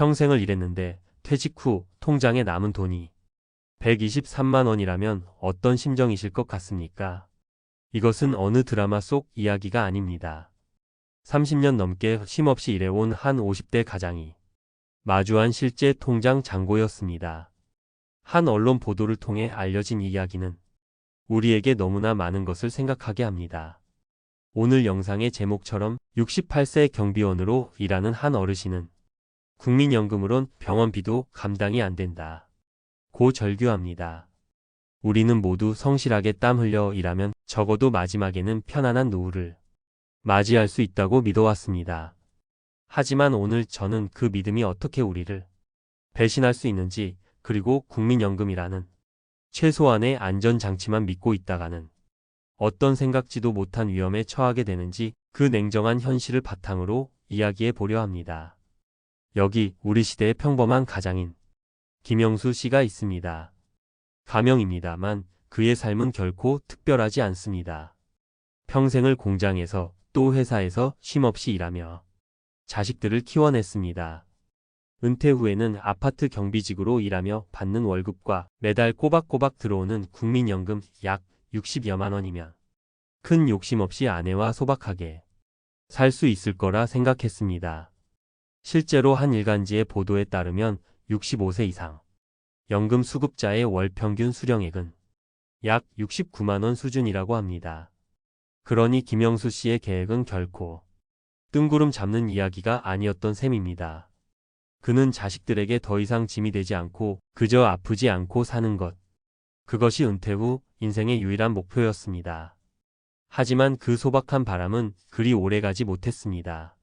평생을 일했는데 퇴직 후 통장에 남은 돈이 123만 원이라면 어떤 심정이실 것 같습니까? 이것은 어느 드라마 속 이야기가 아닙니다. 30년 넘게 쉼없이 일해온 한 50대 가장이 마주한 실제 통장 잔고였습니다. 한 언론 보도를 통해 알려진 이야기는 우리에게 너무나 많은 것을 생각하게 합니다. 오늘 영상의 제목처럼 68세 경비원으로 일하는 한 어르신은 국민연금으론 병원비도 감당이 안 된다. 고 절규합니다. 우리는 모두 성실하게 땀 흘려 일하면 적어도 마지막에는 편안한 노후를 맞이할 수 있다고 믿어왔습니다. 하지만 오늘 저는 그 믿음이 어떻게 우리를 배신할 수 있는지 그리고 국민연금이라는 최소한의 안전장치만 믿고 있다가는 어떤 생각지도 못한 위험에 처하게 되는지 그 냉정한 현실을 바탕으로 이야기해 보려 합니다. 여기 우리 시대의 평범한 가장인 김영수 씨가 있습니다. 가명입니다만 그의 삶은 결코 특별하지 않습니다. 평생을 공장에서 또 회사에서 쉼없이 일하며 자식들을 키워냈습니다. 은퇴 후에는 아파트 경비직으로 일하며 받는 월급과 매달 꼬박꼬박 들어오는 국민연금 약 60여만 원이면 큰 욕심 없이 아내와 소박하게 살 수 있을 거라 생각했습니다. 실제로 한 일간지의 보도에 따르면 65세 이상 연금 수급자의 월 평균 수령액은 약 69만 원 수준이라고 합니다. 그러니 김영수 씨의 계획은 결코 뜬구름 잡는 이야기가 아니었던 셈입니다. 그는 자식들에게 더 이상 짐이 되지 않고 그저 아프지 않고 사는 것. 그것이 은퇴 후 인생의 유일한 목표였습니다. 하지만 그 소박한 바람은 그리 오래 가지 못했습니다.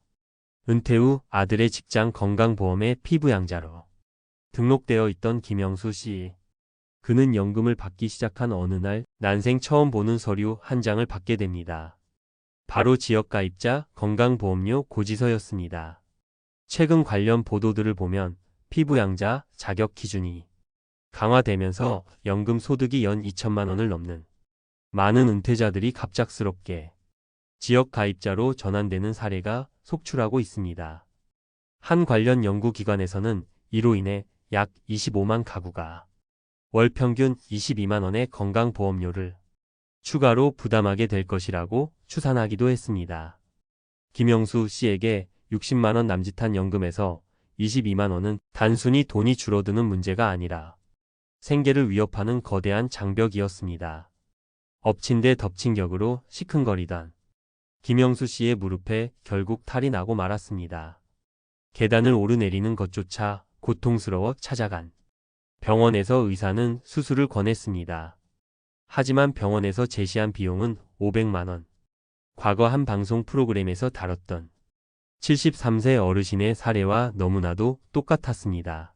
은퇴 후 아들의 직장 건강보험의 피부양자로 등록되어 있던 김영수 씨. 그는 연금을 받기 시작한 어느 날 난생 처음 보는 서류 한 장을 받게 됩니다. 바로 지역가입자 건강보험료 고지서였습니다. 최근 관련 보도들을 보면 피부양자 자격 기준이 강화되면서 연금 소득이 연 2천만 원을 넘는 많은 은퇴자들이 갑작스럽게 지역 가입자로 전환되는 사례가 속출하고 있습니다. 한 관련 연구기관에서는 이로 인해 약 25만 가구가 월 평균 22만 원의 건강보험료를 추가로 부담하게 될 것이라고 추산하기도 했습니다. 김영수 씨에게 60만 원 남짓한 연금에서 22만 원은 단순히 돈이 줄어드는 문제가 아니라 생계를 위협하는 거대한 장벽이었습니다. 엎친 데 덮친 격으로 시큰거리던 김영수 씨의 무릎에 결국 탈이 나고 말았습니다. 계단을 오르내리는 것조차 고통스러워 찾아간 병원에서 의사는 수술을 권했습니다. 하지만 병원에서 제시한 비용은 500만원. 과거 한 방송 프로그램에서 다뤘던 73세 어르신의 사례와 너무나도 똑같았습니다.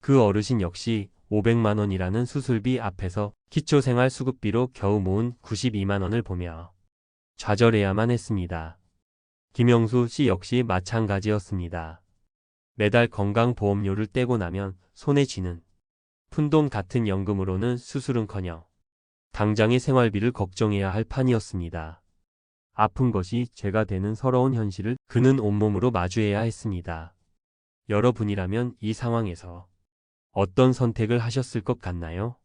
그 어르신 역시 500만원이라는 수술비 앞에서 기초생활수급비로 겨우 모은 92만원을 보며 좌절해야만 했습니다. 김영수 씨 역시 마찬가지였습니다. 매달 건강보험료를 떼고 나면 손에 쥐는 푼돈 같은 연금으로는 수술은커녕 당장의 생활비를 걱정해야 할 판이었습니다. 아픈 것이 죄가 되는 서러운 현실을 그는 온몸으로 마주해야 했습니다. 여러분이라면 이 상황에서 어떤 선택을 하셨을 것 같나요?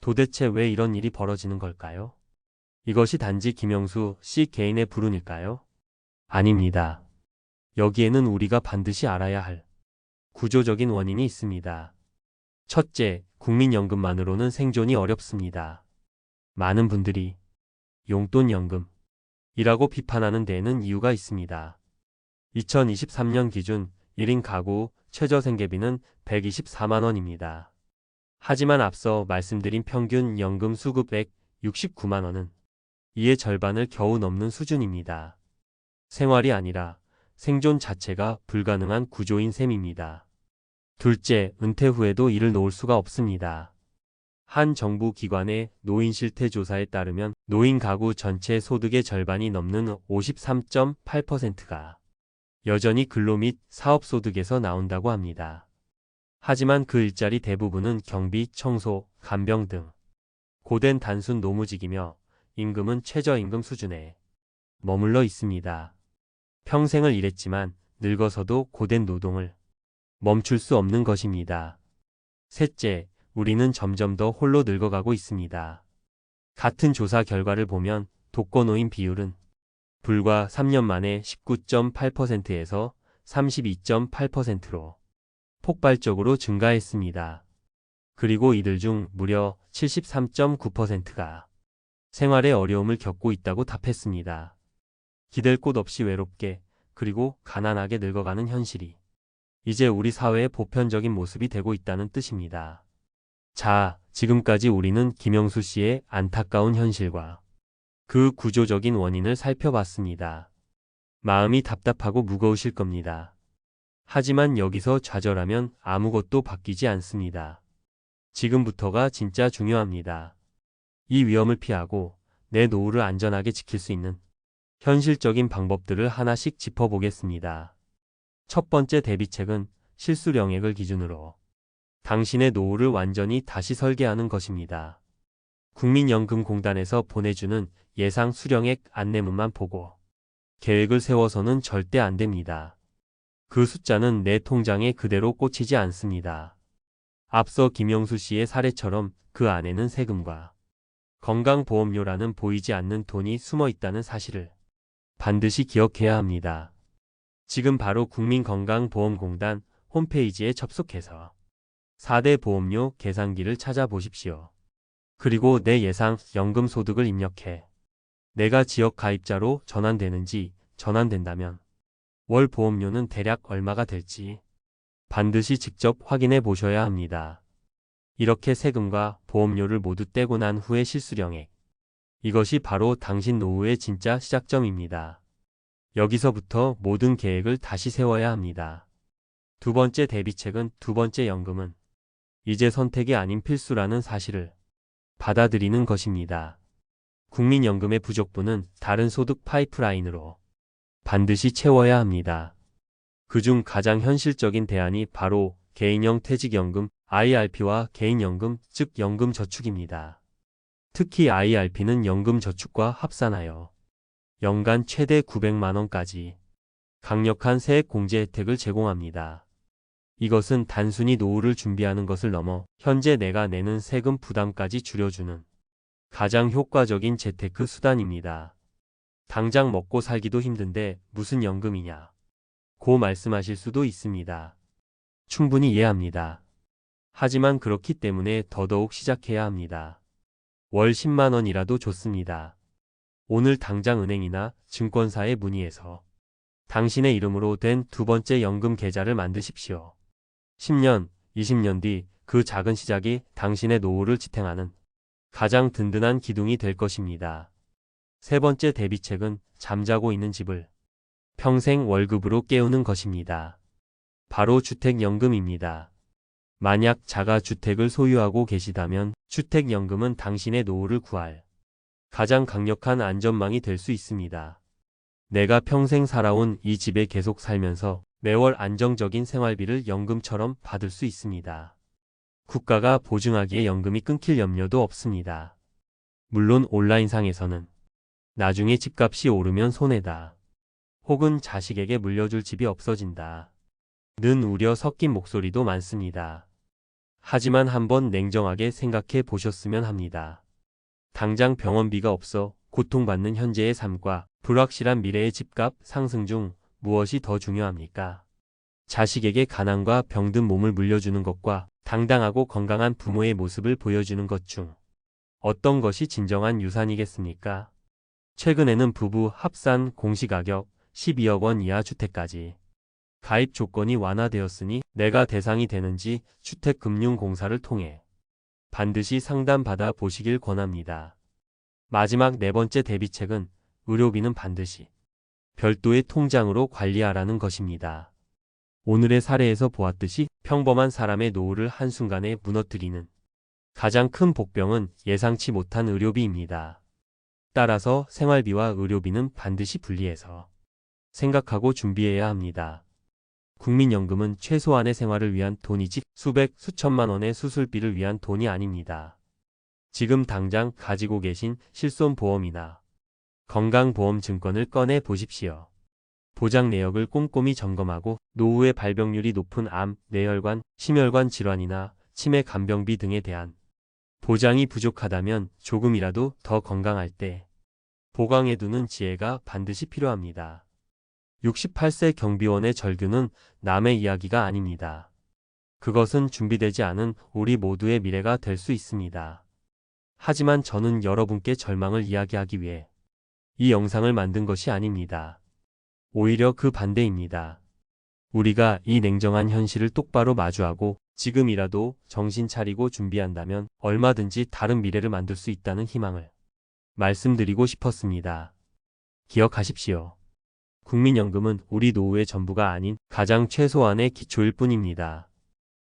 도대체 왜 이런 일이 벌어지는 걸까요? 이것이 단지 김영수 씨 개인의 불운일까요? 아닙니다. 여기에는 우리가 반드시 알아야 할 구조적인 원인이 있습니다. 첫째, 국민연금만으로는 생존이 어렵습니다. 많은 분들이 용돈연금이라고 비판하는 데에는 이유가 있습니다. 2023년 기준 1인 가구 최저생계비는 124만원입니다. 하지만 앞서 말씀드린 평균 연금 수급액 69만원은 이의 절반을 겨우 넘는 수준입니다. 생활이 아니라 생존 자체가 불가능한 구조인 셈입니다. 둘째, 은퇴 후에도 일을 놓을 수가 없습니다. 한 정부 기관의 노인 실태 조사에 따르면 노인 가구 전체 소득의 절반이 넘는 53.8%가 여전히 근로 및 사업 소득에서 나온다고 합니다. 하지만 그 일자리 대부분은 경비, 청소, 간병 등 고된 단순 노무직이며 임금은 최저임금 수준에 머물러 있습니다. 평생을 일했지만 늙어서도 고된 노동을 멈출 수 없는 것입니다. 셋째, 우리는 점점 더 홀로 늙어가고 있습니다. 같은 조사 결과를 보면 독거노인 비율은 불과 3년 만에 19.8%에서 32.8%로 폭발적으로 증가했습니다. 그리고 이들 중 무려 73.9%가 생활에 어려움을 겪고 있다고 답했습니다. 기댈 곳 없이 외롭게 그리고 가난하게 늙어가는 현실이 이제 우리 사회의 보편적인 모습이 되고 있다는 뜻입니다. 자, 지금까지 우리는 김영수 씨의 안타까운 현실과 그 구조적인 원인을 살펴봤습니다. 마음이 답답하고 무거우실 겁니다. 하지만 여기서 좌절하면 아무것도 바뀌지 않습니다. 지금부터가 진짜 중요합니다. 이 위험을 피하고 내 노후를 안전하게 지킬 수 있는 현실적인 방법들을 하나씩 짚어보겠습니다. 첫 번째 대비책은 실수령액을 기준으로 당신의 노후를 완전히 다시 설계하는 것입니다. 국민연금공단에서 보내주는 예상 수령액 안내문만 보고 계획을 세워서는 절대 안 됩니다. 그 숫자는 내 통장에 그대로 꽂히지 않습니다. 앞서 김영수 씨의 사례처럼 그 안에는 세금과 건강보험료라는 보이지 않는 돈이 숨어 있다는 사실을 반드시 기억해야 합니다. 지금 바로 국민건강보험공단 홈페이지에 접속해서 4대 보험료 계산기를 찾아보십시오. 그리고 내 예상 연금 소득을 입력해 내가 지역 가입자로 전환되는지 전환된다면 월 보험료는 대략 얼마가 될지 반드시 직접 확인해 보셔야 합니다. 이렇게 세금과 보험료를 모두 떼고 난 후의 실수령액. 이것이 바로 당신 노후의 진짜 시작점입니다. 여기서부터 모든 계획을 다시 세워야 합니다. 두 번째 대비책은 두 번째 연금은 이제 선택이 아닌 필수라는 사실을 받아들이는 것입니다. 국민연금의 부족분은 다른 소득 파이프라인으로 반드시 채워야 합니다. 그중 가장 현실적인 대안이 바로 개인형 퇴직연금 IRP와 개인연금, 즉 연금저축입니다. 특히 IRP는 연금저축과 합산하여 연간 최대 900만원까지 강력한 세액 공제 혜택을 제공합니다. 이것은 단순히 노후를 준비하는 것을 넘어 현재 내가 내는 세금 부담까지 줄여주는 가장 효과적인 재테크 수단입니다. 당장 먹고 살기도 힘든데 무슨 연금이냐? 고 말씀하실 수도 있습니다. 충분히 이해합니다. 하지만 그렇기 때문에 더더욱 시작해야 합니다. 월 10만 원이라도 좋습니다. 오늘 당장 은행이나 증권사에 문의해서 당신의 이름으로 된 두 번째 연금 계좌를 만드십시오. 10년, 20년 뒤 그 작은 시작이 당신의 노후를 지탱하는 가장 든든한 기둥이 될 것입니다. 세 번째 대비책은 잠자고 있는 집을 평생 월급으로 깨우는 것입니다. 바로 주택연금입니다. 만약 자가주택을 소유하고 계시다면 주택연금은 당신의 노후를 구할 가장 강력한 안전망이 될 수 있습니다. 내가 평생 살아온 이 집에 계속 살면서 매월 안정적인 생활비를 연금처럼 받을 수 있습니다. 국가가 보증하기에 연금이 끊길 염려도 없습니다. 물론 온라인상에서는 나중에 집값이 오르면 손해다. 혹은 자식에게 물려줄 집이 없어진다. 는 우려 섞인 목소리도 많습니다. 하지만 한번 냉정하게 생각해 보셨으면 합니다. 당장 병원비가 없어 고통받는 현재의 삶과 불확실한 미래의 집값 상승 중 무엇이 더 중요합니까? 자식에게 가난과 병든 몸을 물려주는 것과 당당하고 건강한 부모의 모습을 보여주는 것 중 어떤 것이 진정한 유산이겠습니까? 최근에는 부부 합산 공시가격 12억 원 이하 주택까지 가입 조건이 완화되었으니 내가 대상이 되는지 주택금융공사를 통해 반드시 상담받아 보시길 권합니다. 마지막 네 번째 대비책은 의료비는 반드시 별도의 통장으로 관리하라는 것입니다. 오늘의 사례에서 보았듯이 평범한 사람의 노후를 한순간에 무너뜨리는 가장 큰 복병은 예상치 못한 의료비입니다. 따라서 생활비와 의료비는 반드시 분리해서 생각하고 준비해야 합니다. 국민연금은 최소한의 생활을 위한 돈이지 수백, 수천만 원의 수술비를 위한 돈이 아닙니다. 지금 당장 가지고 계신 실손보험이나 건강보험 증권을 꺼내 보십시오. 보장 내역을 꼼꼼히 점검하고 노후의 발병률이 높은 암, 뇌혈관, 심혈관 질환이나 치매 간병비 등에 대한 보장이 부족하다면 조금이라도 더 건강할 때 보강해두는 지혜가 반드시 필요합니다. 68세 경비원의 절규는 남의 이야기가 아닙니다. 그것은 준비되지 않은 우리 모두의 미래가 될 수 있습니다. 하지만 저는 여러분께 절망을 이야기하기 위해 이 영상을 만든 것이 아닙니다. 오히려 그 반대입니다. 우리가 이 냉정한 현실을 똑바로 마주하고 지금이라도 정신 차리고 준비한다면 얼마든지 다른 미래를 만들 수 있다는 희망을 말씀드리고 싶었습니다. 기억하십시오. 국민연금은 우리 노후의 전부가 아닌 가장 최소한의 기초일 뿐입니다.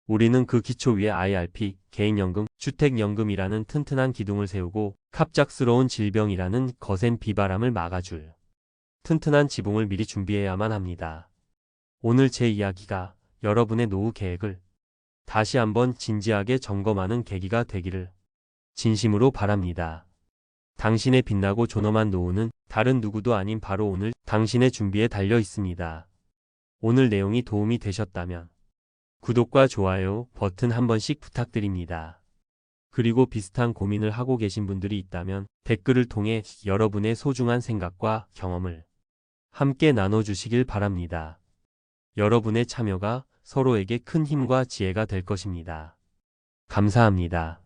우리는 그 기초 위에 IRP, 개인연금, 주택연금이라는 튼튼한 기둥을 세우고 갑작스러운 질병이라는 거센 비바람을 막아줄 튼튼한 지붕을 미리 준비해야만 합니다. 오늘 제 이야기가 여러분의 노후 계획을 다시 한번 진지하게 점검하는 계기가 되기를 진심으로 바랍니다. 당신의 빛나고 존엄한 노후는 다른 누구도 아닌 바로 오늘 당신의 준비에 달려 있습니다. 오늘 내용이 도움이 되셨다면 구독과 좋아요 버튼 한 번씩 부탁드립니다. 그리고 비슷한 고민을 하고 계신 분들이 있다면 댓글을 통해 여러분의 소중한 생각과 경험을 함께 나눠주시길 바랍니다. 여러분의 참여가 서로에게 큰 힘과 지혜가 될 것입니다. 감사합니다.